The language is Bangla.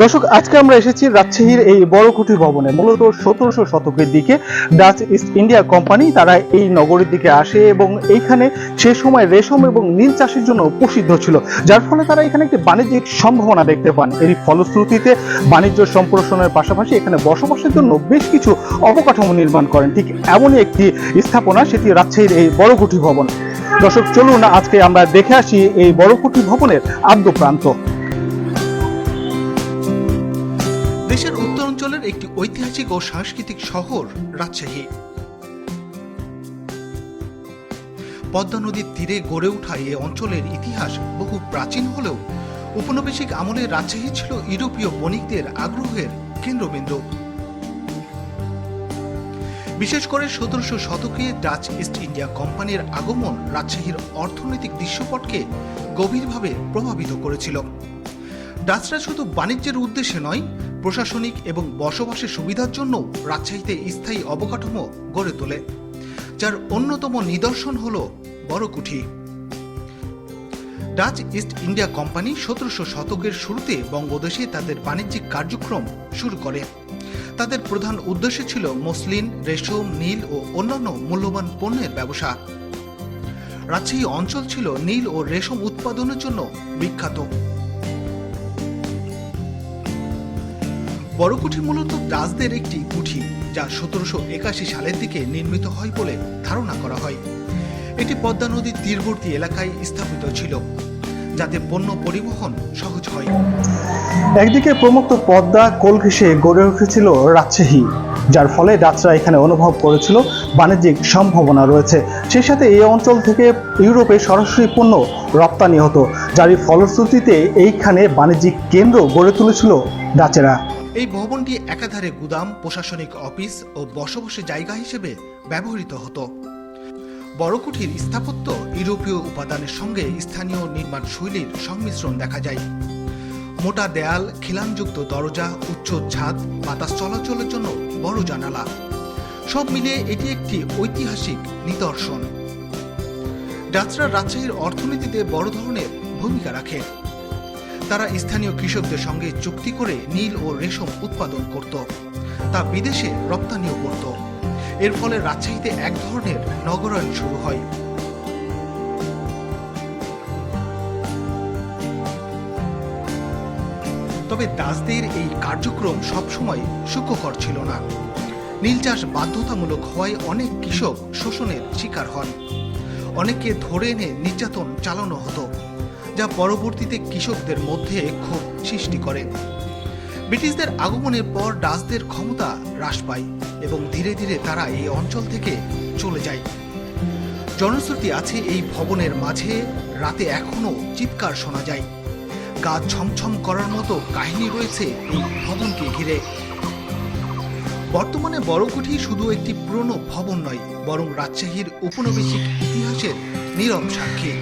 দর্শক, আজকে আমরা এসেছি রাজশাহীর এই বড়কুঠি ভবনে, মূলত সতেরোশো শতকের দিকে ডাচ ইস্ট ইন্ডিয়া কোম্পানি তারা এই নগরীর দিকে আসে এবং এইখানে সে সময় রেশম এবং নীল চাষের জন্য প্রসিদ্ধ ছিল, যার ফলে তারা এখানে একটি বাণিজ্যিক সম্ভাবনা দেখতে পান। এর ফলশ্রুতিতে বাণিজ্য সম্প্রসারণের পাশাপাশি এখানে বসবাসের জন্য বেশ কিছু অবকাঠামো নির্মাণ করেন। ঠিক এমনই একটি স্থাপনা সেটি রাজশাহীর এই বড়কুঠি ভবন। দর্শক, চলুন আজকে আমরা দেখে আসি এই বড়কুঠি ভবনের আদ্য প্রান্ত। দেশের উত্তরাঞ্চলের একটি ঐতিহাসিক ও সাংস্কৃতিক শহর রাজশাহী। পদ্মা নদীর তীরে গড়ে ওঠা এ অঞ্চলের ইতিহাস বহু প্রাচীন হলেও উপনিবেশিক আমলে রাজশাহী ছিল ইউরোপীয় বণিকদের আগ্রহের কেন্দ্রবিন্দু। বিশেষ করে সতেরোশো শতকে ডাচ ইস্ট ইন্ডিয়া কোম্পানির আগমন রাজশাহীর অর্থনৈতিক দৃশ্যপটকে গভীরভাবে প্রভাবিত করেছিল। ডাচরা শুধু বাণিজ্যের উদ্দেশ্যে নয় প্রশাসনিক এবং বসবাসের সুবিধার জন্য রাজশাহীতে স্থায়ী অবকাঠামো গড়ে তোলে, যার অন্যতম নিদর্শন হল Borokuthi. Dutch East India company সতেরোশো শতকের শুরুতে বঙ্গদেশে তাদের বাণিজ্যিক কার্যক্রম শুরু করে। তাদের প্রধান উদ্দেশ্য ছিল মসলিন, রেশম, নীল ও অন্যান্য মূল্যবান পণ্যের ব্যবসা। রাজশাহী অঞ্চল ছিল নীল ও রেশম উৎপাদনের জন্য বিখ্যাত। বড়কুঠি মূলত ডাচদের একটি কুঠি, যা সতেরোশো একাশি সালের দিকে নির্মিত হয় বলে ধারণা করা হয়। এটি পদ্মা নদীর তীরবর্তী এলাকায় স্থাপিত ছিল, যাতে পণ্য পরিবহন সহজ হয়। একদিকে প্রমুক্ত পদ্মা কোল ঘেঁষে গড়ে উঠেছিল রাজশাহী, যার ফলে ডাচরা এখানে অনুভব করেছিল বাণিজ্যিক সম্ভাবনা রয়েছে। সেই সাথে এই অঞ্চল থেকে ইউরোপে সরাসরি পণ্য রপ্তানি হতো, যারই ফলশ্রুতিতে এইখানে বাণিজ্যিক কেন্দ্র গড়ে তুলেছিল ডাচেরা এই ভবনটি একাধারে গুদাম, প্রশাসনিক অফিস ও বসবাসের জায়গা হিসেবে ব্যবহৃত হতো। বড়কুঠির স্থাপত্য ইউরোপীয় উপাদানের সঙ্গে স্থানীয় নির্মাণ শৈলীর সংমিশ্রণ দেখা যায়। মোটা দেয়াল, খিলানযুক্ত দরজা, উচ্চ ছাদ, বাতাস চলাচলের জন্য বড় জানালা। সব মিলিয়ে এটি একটি ঐতিহাসিক নিদর্শন। ডাচরা রাজশাহীর অর্থনীতিতে বড় ধরনের ভূমিকা রাখে। তারা স্থানীয় কৃষকদের সঙ্গে চুক্তি করে নীল ও রেশম উৎপাদন করত। তা বিদেশে রপ্তানিও করত। এর ফলে রাজশাহীতে এক ধরনের নগরায়ণ শুরু হয়। তবে দাসদের এই কার্যক্রম সবসময় সুখকর ছিল না। নীল চাষ বাধ্যতামূলক হওয়ায় অনেক কৃষক শোষণের শিকার হন। অনেককে ধরে এনে নির্যাতন চালানো হতো। যা পরবর্তীতে কৃষকদের মধ্যে ক্ষোভ সৃষ্টি করে। ব্রিটিশদের আগমনের পর ডাচদের ক্ষমতা হ্রাস পায় এবং ধীরে ধীরে তারা এই অঞ্চল থেকে চলে যায়। জনশ্রুতি আছে এই ভবনের মাঝে রাতে এখনও চিৎকার শোনা যায়। গা ছমছম করার মতো কাহিনী রয়েছে এই ভবনকে ঘিরে। বর্তমানে বড়কুঠি শুধু একটি পুরনো ভবন নয়, বরং রাজশাহীর উপনিবেশিক ইতিহাসের নীরব সাক্ষী।